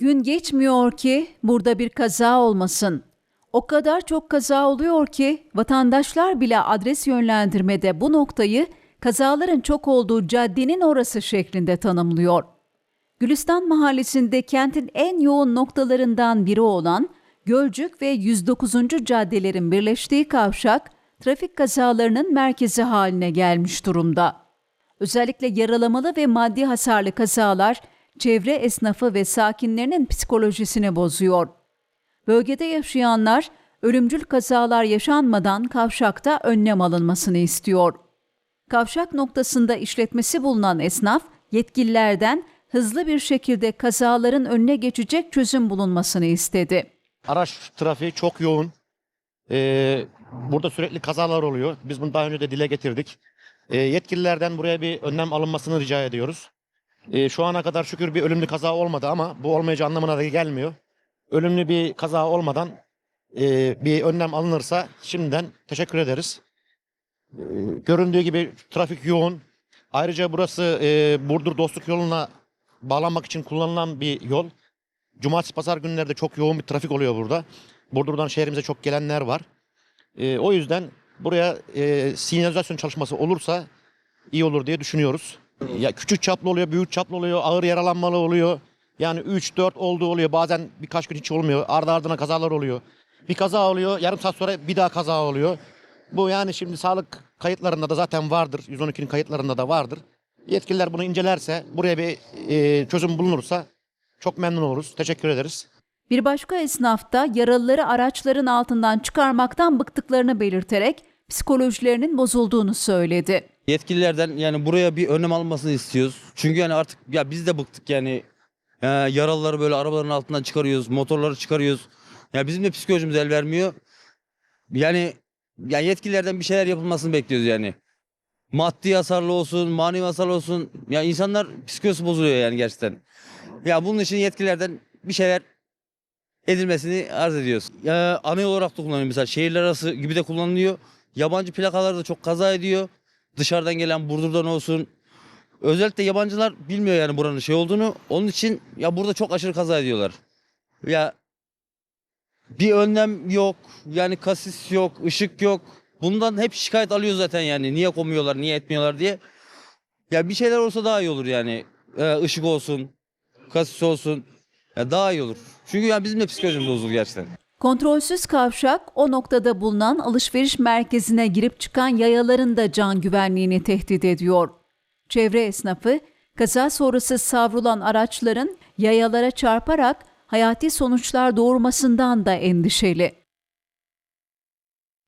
Gün geçmiyor ki burada bir kaza olmasın. O kadar çok kaza oluyor ki vatandaşlar bile adres yönlendirmede bu noktayı kazaların çok olduğu caddenin orası şeklinde tanımlıyor. Gülistan Mahallesi'nde kentin en yoğun noktalarından biri olan Gölcük ve 109. caddelerin birleştiği kavşak trafik kazalarının merkezi haline gelmiş durumda. Özellikle yaralamalı ve maddi hasarlı kazalar çevre esnafı ve sakinlerinin psikolojisini bozuyor. Bölgede yaşayanlar ölümcül kazalar yaşanmadan kavşakta önlem alınmasını istiyor. Kavşak noktasında işletmesi bulunan esnaf yetkililerden hızlı bir şekilde kazaların önüne geçecek çözüm bulunmasını istedi. Araç trafiği çok yoğun. Ee, burada sürekli kazalar oluyor. Biz bunu daha önce de dile getirdik. Ee, yetkililerden buraya bir önlem alınmasını rica ediyoruz. Ee, şu ana kadar şükür bir ölümlü kaza olmadı ama bu olmayacağı anlamına da gelmiyor. Ölümlü bir kaza olmadan e, bir önlem alınırsa şimdiden teşekkür ederiz. Ee, göründüğü gibi trafik yoğun. Ayrıca burası e, Burdur Dostluk yoluna bağlanmak için kullanılan bir yol. Cumartesi pazar günlerde çok yoğun bir trafik oluyor burada. Burdur'dan şehrimize çok gelenler var. Ee, o yüzden buraya e, sinyalizasyon çalışması olursa iyi olur diye düşünüyoruz. Ya küçük çaplı oluyor, büyük çaplı oluyor, ağır yaralanmalı oluyor. Yani 3-4 olduğu oluyor. Bazen birkaç gün hiç olmuyor. Ardı ardına kazalar oluyor. Bir kaza oluyor, yarım saat sonra bir daha kaza oluyor. Bu yani şimdi sağlık kayıtlarında da zaten vardır. 112'nin kayıtlarında da vardır. Yetkililer bunu incelerse, buraya bir e, çözüm bulunursa çok memnun oluruz. Teşekkür ederiz. Bir başka esnaf da yaralıları araçların altından çıkarmaktan bıktıklarını belirterek psikolojilerinin bozulduğunu söyledi. Yetkililerden yani buraya bir önlem almasını istiyoruz. Çünkü yani artık ya biz de bıktık yani. Ee, yaralıları böyle arabaların altından çıkarıyoruz, motorları çıkarıyoruz. Ya bizim de psikolojimiz el vermiyor. Yani yani yetkililerden bir şeyler yapılmasını bekliyoruz yani. Maddi hasarlı olsun, manevi hasarlı olsun. Ya insanlar psikolojisi bozuluyor yani gerçekten. Ya bunun için yetkililerden bir şeyler edilmesini arz ediyoruz. Ya, ana olarak da kullanılıyor mesela şehirler arası gibi de kullanılıyor. Yabancı plakalar da çok kaza ediyor. Dışarıdan gelen Burdur'dan olsun. Özellikle yabancılar bilmiyor yani buranın şey olduğunu. Onun için ya burada çok aşırı kaza ediyorlar. Ya bir önlem yok. Yani kasis yok, ışık yok. Bundan hep şikayet alıyor zaten yani. Niye koymuyorlar, niye etmiyorlar diye. Ya bir şeyler olsa daha iyi olur yani. Ee, ışık olsun, kasis olsun. Ya daha iyi olur. Çünkü ya bizim de psikolojimiz bozuldu gerçekten. Kontrolsüz kavşak o noktada bulunan alışveriş merkezine girip çıkan yayaların da can güvenliğini tehdit ediyor. Çevre esnafı kaza sonrası savrulan araçların yayalara çarparak hayati sonuçlar doğurmasından da endişeli.